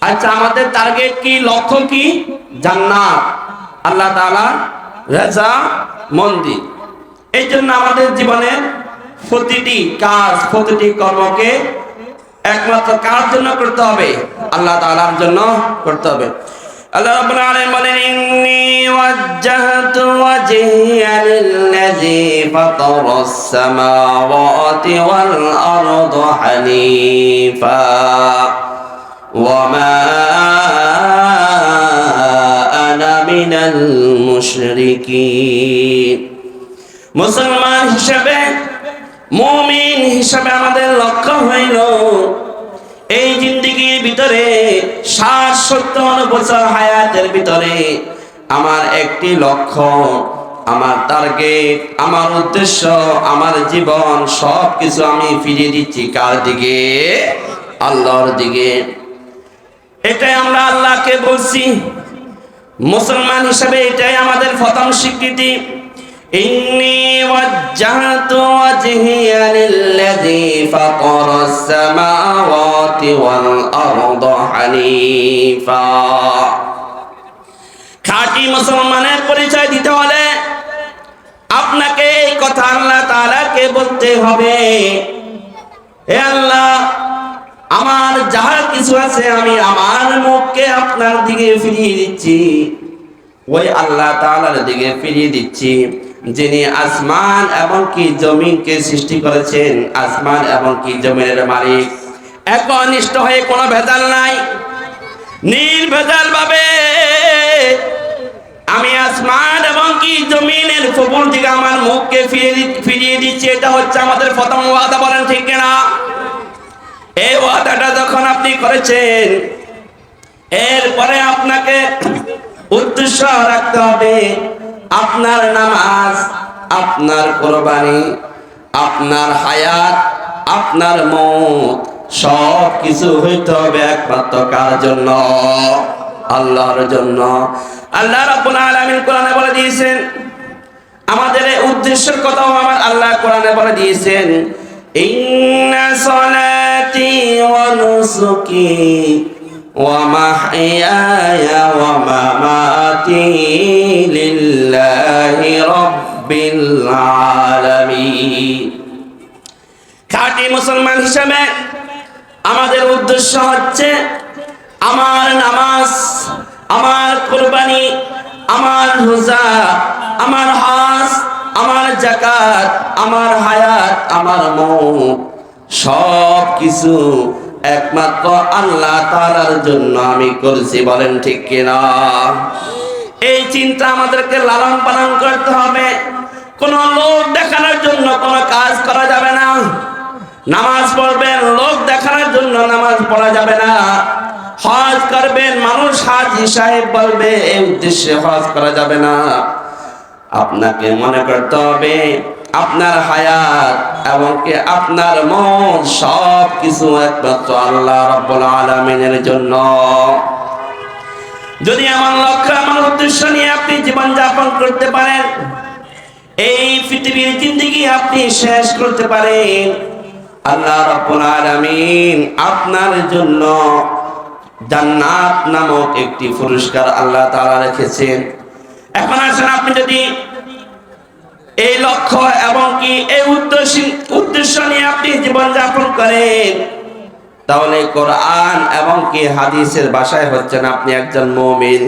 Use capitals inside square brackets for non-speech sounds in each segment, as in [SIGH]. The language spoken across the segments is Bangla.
আচ্ছা আমাদের টার্গেট কি? লক্ষ্য কি? জান্নাত। আল্লাহ তাআলা রাজা মন্দির। এই জন্য আমাদের জীবনের প্রতিটি কাজ, প্রতিটি কর্মকে একমাত্র কার জন্য করতে হবে? আল্লাহ তাআলার জন্য করতে হবে। আল্লাহ রাব্বুল আলামিন বলেন, ইন্নী ওয়াজ্জাহতু ওয়াজহিয়া লিল্লাযী ফাতারাস সামাওয়াতি ওয়াল আরদা হানিফা। ওয়ামা আনা মিনাল মুশরিকিন মুসলমান হিসাবে, মুমিন হিসাবে আমাদের লক্ষ্য হইল এই জিন্দিগির ভিতরে ষাট, সত্তর বছর হায়াতের ভিতরে আমার একটি লক্ষ্য, আমার টার্গেট আমার উদ্দেশ্য, আমার জীবন সব কিছু আমি ফিরিয়ে দিচ্ছি কার দিকে? আল্লাহর দিকে। এটাই আমরা আল্লাহকে বলছি মুসলমান হিসাবে এটাই আমাদের প্রথম স্বীকৃতি إني وجهت وجهي للذي فطر السماوات والأرض حنيفا খাঁটি মুসলমানের পরিচয় দিতে হলে আপনাকে এই কথা আল্লাহ তাআলাকে বলতে হবে হে আল্লাহ আমার যাহা কিছু আছে আমি আমার মুখকে আপনার দিকে ফিরিয়ে দিচ্ছি। ওই আল্লাহ তাআলার দিকে ফিরিয়ে দিচ্ছি। যিনি আসমান এবং কি জমিনকে সৃষ্টি করেছেন, আসমান এবং কি জমিনের মালিক। একনিষ্ঠ হয়ে কোনো ভেজাল নাই। নির্ভেজাল ভাবে আমি আসমান এবং কি জমিনের প্রবল দিকে আমার মুখকে ফিরিয়ে ফিরিয়ে দিচ্ছি। এটা হচ্ছে আমাদের প্রথম ওয়াদা, বলেন ঠিক না এই ওয়াদাটা যখন আপনি করেছেন, এরপরে আপনাকে উদ্দেশ্য রাখতে হবে, আপনার নামাজ, আপনার কোরবানি, আপনার হায়াত, আপনার মত সব কিছু হইতে হবে একমাত্র কার জন্য? আল্লাহর জন্য। আল্লাহ রাব্বুল আলামিন কোরআনে বলে দিয়েছেন, আমাদের উদ্দেশ্যের কথাও আমার আল্লাহ কোরআনে বলে দিয়েছেন রাব্বিল আলামিন খাঁটি মুসলমান হিসেবে আমাদের উদ্দেশ্য হচ্ছে আমার নামাজ, আমার কোরবানি, আমার রোজা, আমার আমার জাকাত, আমার হায়াত, আমার মৌত সব কিছু একমাত্র আল্লাহ তাআলার জন্য আমি করছি, বলেন ঠিক কিনা? এই চিন্তা আমাদেরকে লালন পালন করতে হবে। কোন লোক দেখানোর জন্য কোনো কাজ করা যাবে না। নামাজ পড়বেন, লোক দেখানোর জন্য নামাজ পড়া যাবে না। হজ করবেন, মানুষ হাজি সাহেব বলবে, এই উদ্দেশ্যে হজ করা যাবে না। আপনাকে মনে করতে হবে আপনার হায়াত এবং কি আপনার মন সব কিছু একমাত্র আল্লাহ রাব্বুল আলামিনের জন্য। যদি আমার লক্ষ্য এমন উদ্দেশ্য নিয়ে আপনি জীবন যাপন করতে পারেন, এই পৃথিবীর জিন্দিগি আপনি শেষ করতে পারেন, আল্লাহ রাব্বুল আলামিন আপনার জন্য জান্নাত নামক একটি পুরস্কার আল্লাহ তাআলা রেখেছেন। এখন আসেন আপনি যদি এই লক্ষ্য এবং কি এই উদ্দেশ্য উদ্দেশ্য নিয়ে আপনি জীবন যাপন করেন, তাহলে কোরআন এবং কি হাদিসের ভাষায় হচ্ছেন আপনি একজন মমিন।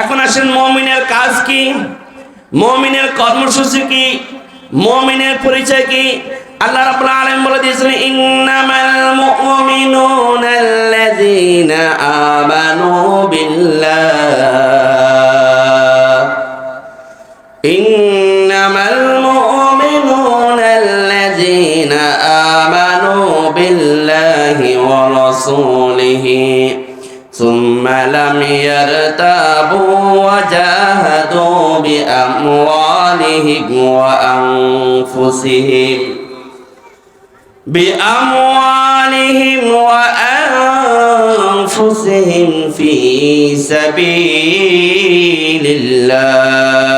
এখন আসেন মমিনের কাজ কি? মমিনের কর্মসূচি কি? মমিনের পরিচয় কি? আল্লাহ রাব্বুল আলামিন বলে দিয়েছেন, ইন্নামাল মুমিনুনা আল্লাযীনা আমানু বিল্লাহ। ورسوله ثم لم يرتابوا وجاهدوا بأموالهم وأنفسهم. بأموالهم وأنفسهم في سبيل الله.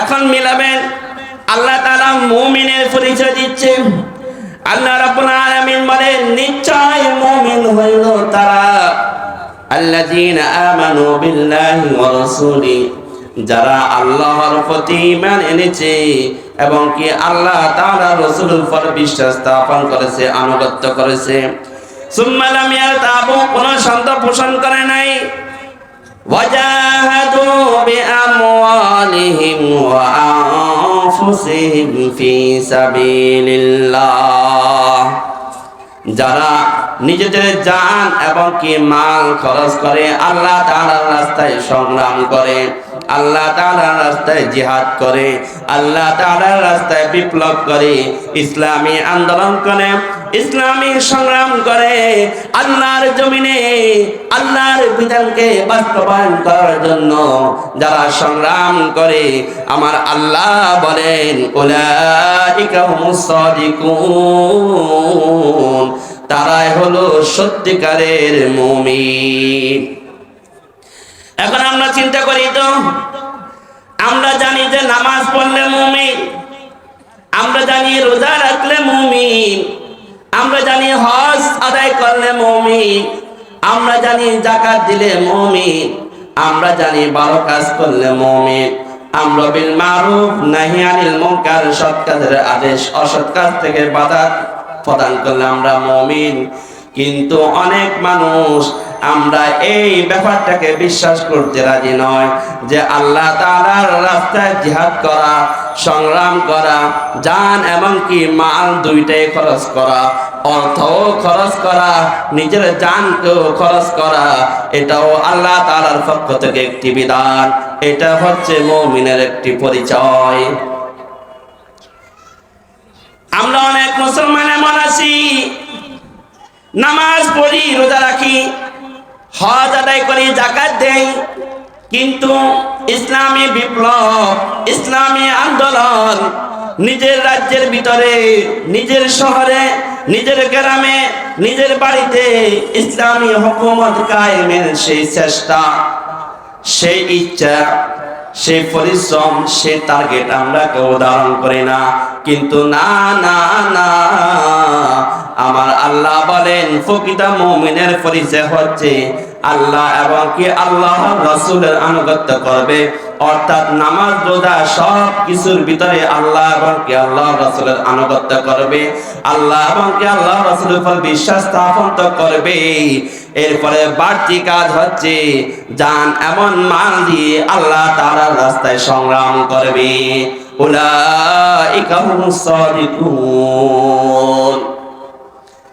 এখন মিলাবেন, আল্লাহ তারা মুমিনের পরিচয় দিচ্ছেন। আল্লাহ রাব্বুল নিশ্চয় মুমিন হইল তারা আমানু বিল্লাহি ওয়া যারা আল্লাহর প্রতি ঈমান এনেছে এবং কি আল্লাহ তাআলা রাসূলের উপর বিশ্বাস স্থাপন করেছে, আনুগত্য করেছে। সুম্মা লাম ইয়ারতাবু কোন সন্দেহ পোষণ করে নাই وجاهدوا بأموالهم وأنفسهم في سبيل الله যারা নিজেদের জান এবং কি মাল খরচ করে আল্লাহ তাআলার রাস্তায় সংগ্রাম করে, আল্লাহ তাআলার রাস্তায় জিহাদ করে, আল্লাহ তাআলার রাস্তায় বিপ্লব করে, ইসলামী আন্দোলন করে, ইসলামী সংগ্রাম করে, আল্লাহর জমিনে আল্লাহর বিধানকে বাস্তবায়ন করার জন্য যারা সংগ্রাম করে, আমার আল্লাহ বলেন, উলাইকা হুমুস সাদিকুন। তারাই হলো সত্যিকারের মুমিন। এখন আমরা চিন্তা করি তো, আমরা জানি যে নামাজ পড়লে মুমিন, আমরা জানি রোজা রাখলে মুমিন, আমরা জানি হজ আদায় করলে মুমিন, আমরা জানি জাকাত দিলে মুমিন, আমরা জানি ভালো কাজ করলে মুমিন, আমরা বিল মারুফ, নাহি আনিল মুনকার, সৎ কাজের আদেশ, অসৎ কাজ থেকে বাধা প্রদান করলে আমরা মুমিন। কিন্তু অনেক মানুষ আমরা এই ব্যাপারটাকে বিশ্বাস করতে রাজি নয় যে আল্লাহ তাআলার রাস্তায় জিহাদ করা, সংগ্রাম করা, জান এমনকি মাল দুইটাই খরচ করা, অর্থও খরচ করা, নিজের জানকেও খরচ করা, এটাও আল্লাহ তাআলার পক্ষ থেকে একটি বিধান। এটা হচ্ছে মৌমিনের একটি পরিচয়। আমরা অনেক মুসলমান এমন আছি। নামাজ পড়ি, রোজা রাখি, হজ আদায় করি জাকাত দেই, কিন্তু ইসলামী বিপ্লব, ইসলামী আন্দোলন নিজের রাজ্যের ভিতরে, নিজের শহরে, নিজের গ্রামে, নিজের বাড়িতে ইসলামী হুকুমত কায়েমের সেই চেষ্টা, সেই ইচ্ছা। সেই পরিশ্রম, সে টার্গেট আমরা কেউ ধারণ করি না। কিন্তু না না না, আমার আল্লাহ বলেন ফকিদা মুমিনের পরিচয় হচ্ছে আল্লাহ এবং কি আল্লাহ রসুলের আনুগত্য করবে। অর্থাৎ নামাজ, রোজা সব কিছুর ভিতরে আল্লাহ এবং কি আল্লাহ রসুলের আনুগত্য করবে। আল্লাহ এবং কি আল্লাহ রসুলের উপর বিশ্বাস স্থাপন তো করবে। এরপরে বাড়তি কাজ হচ্ছে যান এমন মাল দিয়ে আল্লাহ তাআলার রাস্তায় সংগ্রাম করবে।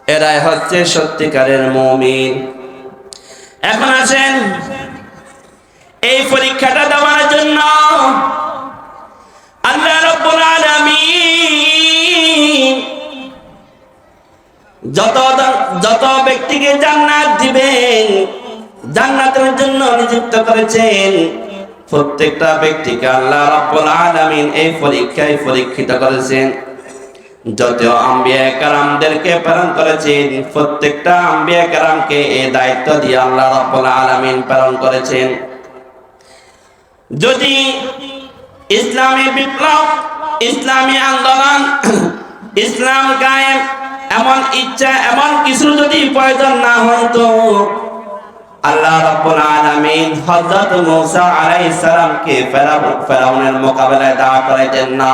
এরাই হচ্ছে সত্যিকারের মুমিন। এখন আছেন এই পরীক্ষাটা দেওয়ার জন্য আল্লাহ রব্বুল আলামিন যত যত ব্যক্তিকে জান্নাত দিবেন, জান্নাতের জন্য নিযুক্ত করেছেন, প্রত্যেকটা ব্যক্তিকে আল্লাহ রাব্বুল আলামিন এই পরীক্ষায় পরীক্ষিত করেছেন। যত আম্বিয়া কারামদেরকে প্রেরণ করেছেন, প্রত্যেকটা আম্বিয়া কারামকে এই দায়িত্ব দিয়ে আল্লাহ রাব্বুল আলামিন প্রেরণ করেছেন। যদি ইসলামী বিপ্লব, ইসলামী আন্দোলন, [CLEARS THROAT] ইসলাম কায়েম, এমন ইচ্ছা, এমন কিছু যদি প্রয়োজন না হতো আল্লাহ রাব্বুল আলামিন হযরত মূসা আলাইহিস সালামকে ফেরাউনের মোকাবেলায় দাঁড় করাইতেন না।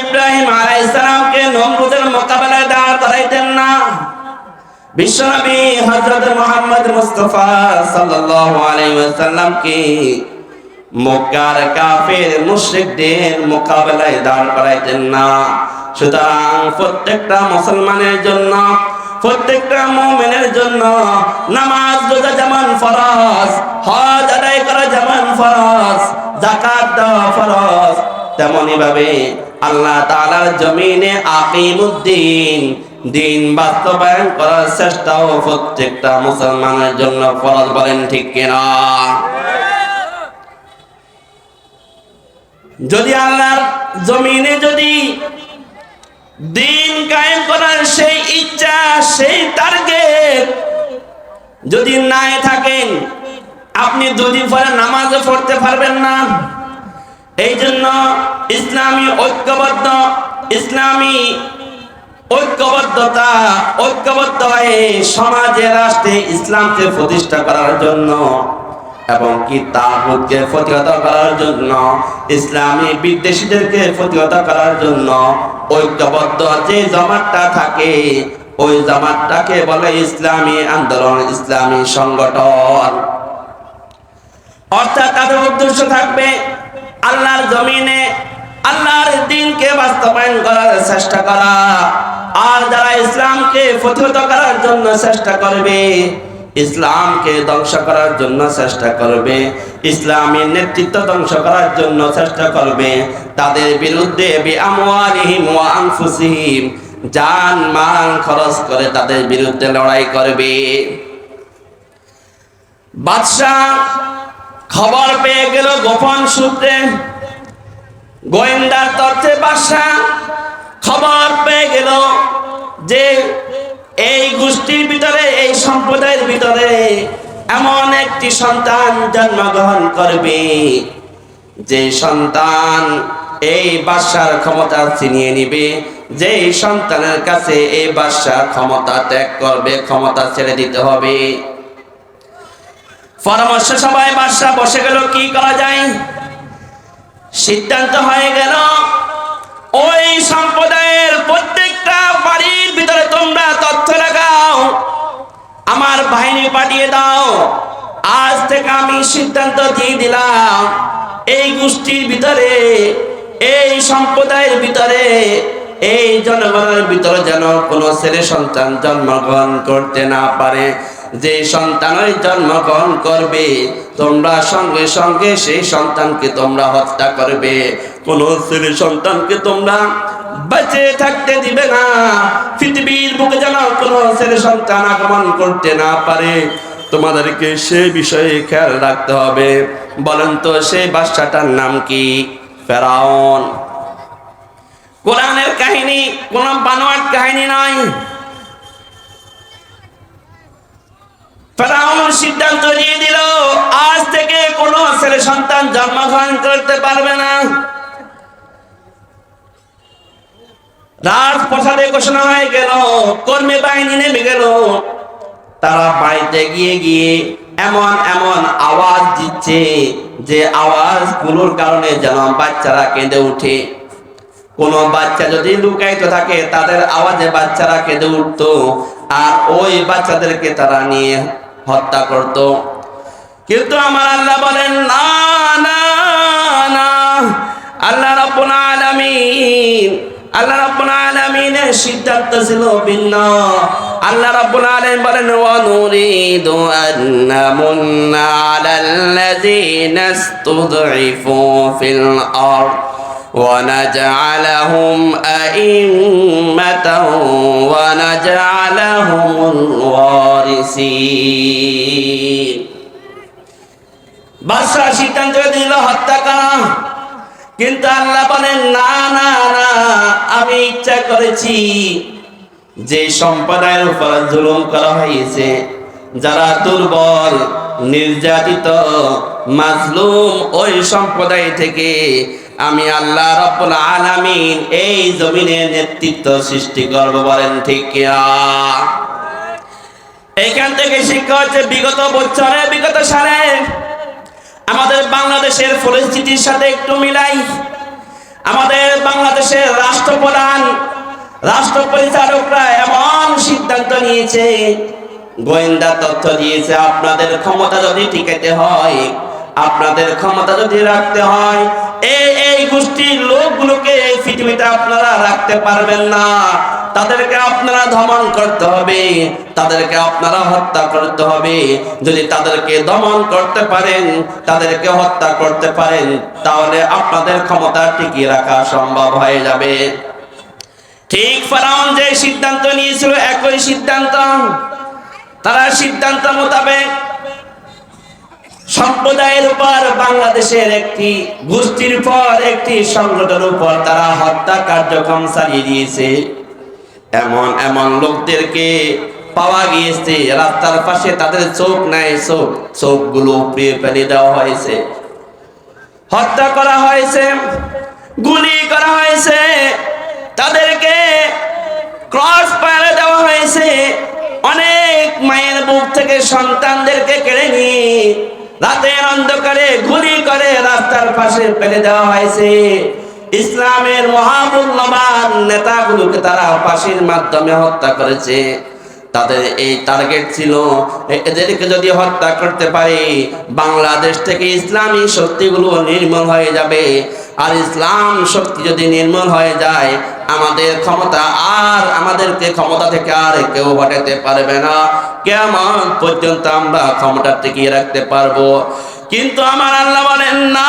ইব্রাহিম আলাইহিস সালামকে নমরুদের মোকাবেলায় দাঁড় করাইতেন না। বিশ্বনবী হযরত মুহাম্মদ মুস্তাফা সাল্লাল্লাহু আলাইহি ওয়াসাল্লামকে মক্কার কাফের মুশরিকদের মোকাবেলায় দাঁড় করাইতেন না। সুতরাং প্রত্যেকটা মুসলমানের জন্য, প্রত্যেকটা মুমিনের জন্য নামাজ রোজা যেমন ফরজ, হজ আদায় করা যেমন ফরজ, যাকাত দেওয়া ফরজ তেমনি ভাবে আল্লাহ তাআলার জমিনে আকিমুদ্দিন, দিন বাস্তবায়ন করার চেষ্টাও প্রত্যেকটা মুসলমানের জন্য ফরজ বলেন ঠিক কিনা? যদি আল্লাহর জমিনে যদি দিন কায়েম করার সেই ইচ্ছা, সেই টার্গেট যদি নাই থাকেন, আপনি দুদিন পরে নামাজও পড়তে পারবেন না। এই জন্য ইসলামী ঐক্যবদ্ধ, ইসলামী ঐক্যবদ্ধতা, ঐক্যবদ্ধ হয়ে সমাজে, রাষ্ট্রে ইসলামকে প্রতিষ্ঠা করার জন্য এবং কি তাগুতকে প্রতিহত করার জন্য, ইসলামী বিদ্বেষীদেরকে প্রতিহত করার জন্য ঐক্যবদ্ধ যে জমাতটা থাকে, ওই জামাতটাকে বলে ইসলামী আন্দোলন, ইসলামী সংগঠন। অর্থাৎ তাদের উদ্দেশ্য থাকবে আল্লাহর জমিনে আল্লাহর দিনকে বাস্তবায়ন করার চেষ্টা করা। আর যারা ইসলামকে প্রতিহত করার জন্য চেষ্টা করবে, ইসলামকে ধ্বংস করার জন্য চেষ্টা করবে, ইসলামী নেতৃত্ব ধ্বংস করার জন্য চেষ্টা করবে, তাদের বিরুদ্ধে জান মাল খরচ করে তাদের বিরুদ্ধে লড়াই করবে। বাদশাহ খবর পেয়ে গেল গোপন সূত্রে। গোয়েন্দার তথ্যে বাসা খবর পেয়ে গেল যে এই গোষ্ঠীর ভিতরে, এই সম্প্রদায়ের ভিতরে এমন একটি সন্তান জন্মগ্রহণ করবে যে সন্তান এই বাদশার ক্ষমতা ছিনিয়ে নিবে। যে সন্তানের কাছে এই বাদশার ক্ষমতা ত্যাগ করবে, ক্ষমতা ছেড়ে দিতে হবে। পরামর্শ সবাই বাদশাহ বসে গেল, কি করা যায়? সিদ্ধান্ত হয়ে গেল, ওই সম্প্রদায়ের প্রত্যেকটা বাড়ির ভিতরে তোমরা তথ্য লাগাও, আমার বাহিনী পাঠিয়ে দাও, আজ থেকে আমি সিদ্ধান্ত দিয়ে দিলাম, এই গোষ্ঠীর ভিতরে, এই সম্প্রদায়ের ভিতরে, এই জনগণের ভিতরে যেন কোনো ছেলে সন্তান জন্মগ্রহণ করতে না পারে। যে সন্তানই জন্মগ্রহণ করবে, তোমরা সঙ্গে সঙ্গে সেই সন্তানকে তোমরা হত্যা করবে। কোন ছেলে সন্তানকে তোমরা বেঁচে থাকতে দিবে না। পৃথিবীর বুকে যেন কোনো ছেলে সন্তান আগমন করতে না পারে, তোমাদেরকে সে বিষয়ে খেয়াল রাখতে হবে। বলেন তো, সেই বাচ্চাটার নাম কি? ফেরাউন। কোরআনের কাহিনী কোন বানোয়াট কাহিনী নয়। সিদ্ধান্ত নিয়ে দিল আজ থেকে কোন ছেলে সন্তান জন্মগ্রহণ করতে পারবে না। রাজপ্রসাদে ঘোষণা হয়ে গেল, কর্মী বাহিনী নেমে গেল। তারা বাড়িতে গিয়ে গিয়ে এমন এমন আওয়াজ দিচ্ছে যে আওয়াজগুলোর কারণে যেন বাচ্চারা কেঁদে উঠে কোন বাচ্চা যদি লুকাইত থাকে, তাদের আওয়াজে বাচ্চারা কেঁদে উঠত, আর ওই বাচ্চাদেরকে তারা নিয়ে হত্যা করত কিন্তু আমার আল্লাহ বলেন না না না আল্লাহ রাব্বুল আলামিন আল্লাহ রাব্বুল আলামিনের সিদ্ধান্ত ছিল ভিন্ন আল্লাহ রাব্বুল আলামিন বলেন ওয়া নুরিদু আন নামুন্না আলাল্লাযীনা ইসতুদঈফু ফিল আরদ ونجعلهم أئمة ونجعلهم বাদশাহ সিদ্ধান্ত দিল, হত্যা করা। কিন্তু আল্লাহ বলেন, না না না, আমি ইচ্ছা করেছি যে সম্প্রদায়ের উপর জুলুম করা হয়েছে। যারা দুর্বল, নির্যাতিত, মাজলুম, ওই সম্প্রদায় থেকে আমি আল্লাহ রব্বুল আলামিন এই জমিনে নেতৃত্ব সৃষ্টি করব বলেন ঠিক কিনা? এইখান থেকে শিক্ষা হচ্ছে বিগত বছরে, বিগত সালে। আমাদের বাংলাদেশের পরিস্থিতির সাথে একটু মিলাই। আমাদের বাংলাদেশের রাষ্ট্রপ্রধান রাষ্ট্র পরিচালকরা এমন সিদ্ধান্ত নিয়েছে, গোয়েন্দা তথ্য দিয়েছে, আপনাদের ক্ষমতা যদি টিকাতে হয়, আপনাদের ক্ষমতা যদি রাখতে হয়, এই এই গোষ্ঠীর লোকগুলোকে এই পৃথিবীতে আপনারা রাখতে পারবেন না। তাদেরকে আপনারা দমন করতে হবে, তাদেরকে আপনারা হত্যা করতে হবে। যদি তাদেরকে দমন করতে পারেন, তাদেরকে হত্যা করতে পারেন, তাহলে আপনাদের ক্ষমতা টিকিয়ে রাখা সম্ভব হয়ে যাবে। ঠিক ফেরাউন যে সিদ্ধান্ত নিয়েছিল, একই সিদ্ধান্ত। তারা সিদ্ধান্ত মোতাবেক সম্প্রদায়ের উপর, বাংলাদেশের একটি গোষ্ঠীর পর একটি সংগঠনের উপর তারা হত্যা কার্যক্রম চালিয়ে দিয়েছে। এমন এমন লোকদেরকে পাওয়া গিয়েছে, রাস্তার পাশে তাদের চোখ নাই, চোখ, চোখগুলো উপড়িয়ে ফেলে দেওয়া হয়েছে। হত্যা করা হয়েছে, গুলি করা হয়েছে, তাদেরকে ক্রস পায়ে দেওয়া হয়েছে। অনেক মায়ের বুক থেকে সন্তানদেরকে কেড়ে নিয়ে রাতের অন্ধকারে গুলি করে রাস্তার পাশে ফেলে দেওয়া হয়েছে। ইসলামের মহামূল্যবান নেতাগুলোকে তারা ফাঁসির মাধ্যমে হত্যা করেছে। তাদের এই টার্গেট ছিল এদেরকে যদি হত্যা করতে পারি, বাংলাদেশ থেকে ইসলামী শক্তিগুলো নির্মূল হয়ে যাবে। আর ইসলাম শক্তি যদি নির্মূল হয়ে যায়, আমাদের ক্ষমতা আর আমাদেরকে ক্ষমতা থেকে আর কেউ হটাতে পারবে না। কেমন পর্যন্ত আমরা ক্ষমতা টিকিয়ে রাখতে পারব। কিন্তু আমার আল্লাহ বলেন না